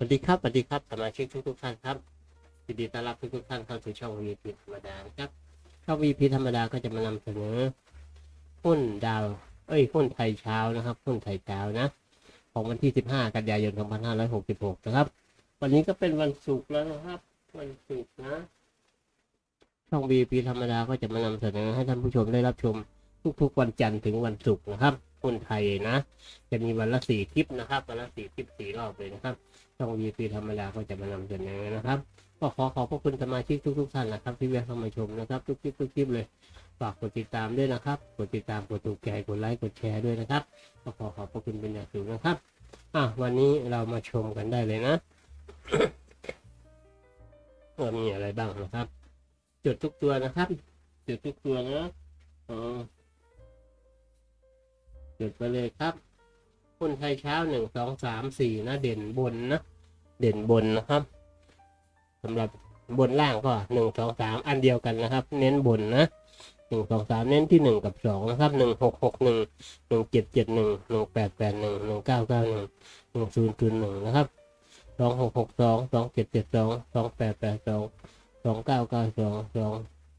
สวัสดีครับสวัสดีครับสมาชิกทุกทุกๆท่านครับยินดีต้อนรับทุกทุกๆท่านเข้าสู่ช่อง VP ธรรมดานะครับช่อง VP ธรรมดาก็จะมานำเสนอหุ้นดาว เอ้ยหุ้นไทยเช้านะครับหุ้นไทยเช้านะ ของวันที่ 15 กันยายน 2566 นะครับ วันนี้ก็เป็นวันศุกร์แล้วนะครับ วันศุกร์นะ ช่อง VP ธรรมดาก็จะมานำเสนอให้ท่านผู้ชมได้รับชมทุกๆวันจันทร์ถึงวันศุกร์นะครับ หุ้นไทยนะ จะมีวันละสี่คลิปนะครับวันละสี่คลิปสี่รอบเลยนะครับช่อง VP ธรรมดาก็จะมานำเสนอนะครับก็ขอขอบพระคุณสมาชิกทุกๆท่านนะครับ ที่แวะเข้ามาชมนะครับทุกคลิปทุกคลิปเลยฝากกดติดตามด้วยนะครับ กดติดตามกดถูกใจกดไลค์กดแชร์ด้วยนะครับก็ขอขอบพระคุณเป็นอย่างสูงนะครับอะวันนี้เรามาชมกันได้เลยนะว่ามีอะไรบ้างนะครับ จุดทุกตัวนะครับ จุดทุกตัวนะอ๋อ จดไปเลยครับหุ้นไทยเช้าหนึ่งสองสามสี่นะ เด่นบนนะ เด่นบนนะครับสำหรับบนล่างก็หนึ่งสองสามอันเดียวกันนะครับ เน้นบนนะหนึ่งสองสามเน้นที่หนึ่งกับสองนะครับหนึ่งหกหกหนึ่งหนึ่งเจ็ดเจ็ดหนึ่งหนึ่งแปดแปดหนึ่งหนึ่งเก้าเก้าหนึ่งหนึ่งศูนย์ศูนย์หนึ่งนะครับสองหกหกสองสองเจ็ดเจ็ดสองสองแปดแปดสองสองเก้าเก้าสองสอง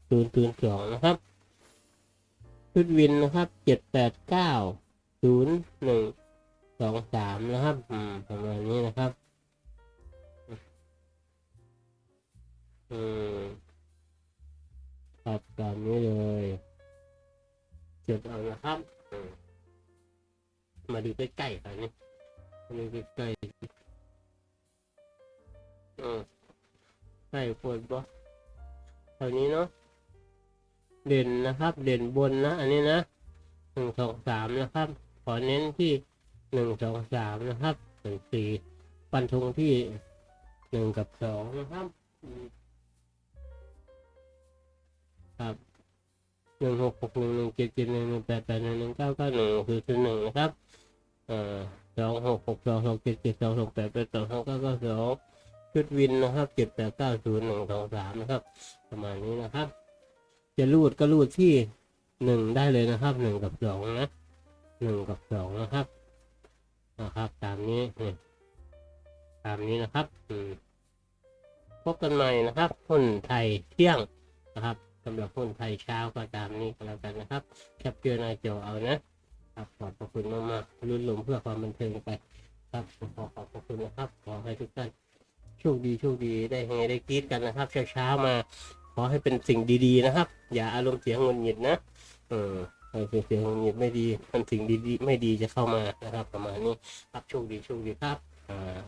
ศูนย์ศูนย์สองนะครับชุดวินนะครับเจ็ดแปดเก้า ศูนย์หนึ่งสองสามนะครับประมาณนี้นะครับอืมครับตามนี้เลยจดเอานะครับมาดูใกล้ๆกันนี่มาดูใกล้ๆอืมใกล้ปวดบ่แถวนี้เนาะเด่นนะครับ เด่นบนนะ อันนี้นะหนึ่งสองสามนะครับ อเน้นที่หนึ่งสองสามนะครับหนึ่งสี่ฟันธงที่หนึ่งกับสองนะครับ ครับหนึ่งหกหกหนึ่งหนึ่งเจ็ดเจ็ดหนึ่งหนึ่งแปดแปดหนึ่งหนึ่งเก้าเก้าหนึ่งคือคือหนึ่งนะครับ เอ่อสองหกหกสองสองเจ็ดเจ็ดสองสองแปดแปดสองสองเก้าเก้าสองชุดวินนะครับเจ็ดแปดเก้าศูนย์หนึ่งสองสามนะครับ ประมาณนี้นะครับ จะรูดก็รูดที่หนึ่งได้เลยนะครับหนึ่งกับสองนะ หนึ่งกับสองนะครับนะครับ ตามนี้เนี่ตามนี้นะครับอืมพบกันใหม่นะครับหุ้นไทยเที่ยงนะครับสำหรับหุ้นไทยเช้าก็ตามนี้ก็แล้วกันนะครับแคปเจอร์หน้าจอเอานะครับขอบพระคุณมากๆลุ้นลมเพื่อความบันเทิงไปครับขอขอบพระคุณนะครับ ขอให้ทุกท่านโชคดีโชคดีได้ไงได้กีดกันนะครับเช้าเช้าๆมา ขอให้เป็นสิ่งดีๆนะครับ อย่าอารมณ์เสียงงุดหงิดนะเออ ให้เป็นเสียงหงุดหงิไม่ดีมันสิ่งดีๆไม่ดีจะเข้ามานะครับ ประมาณนี้ครับโชคดีโชคดีครับอ่า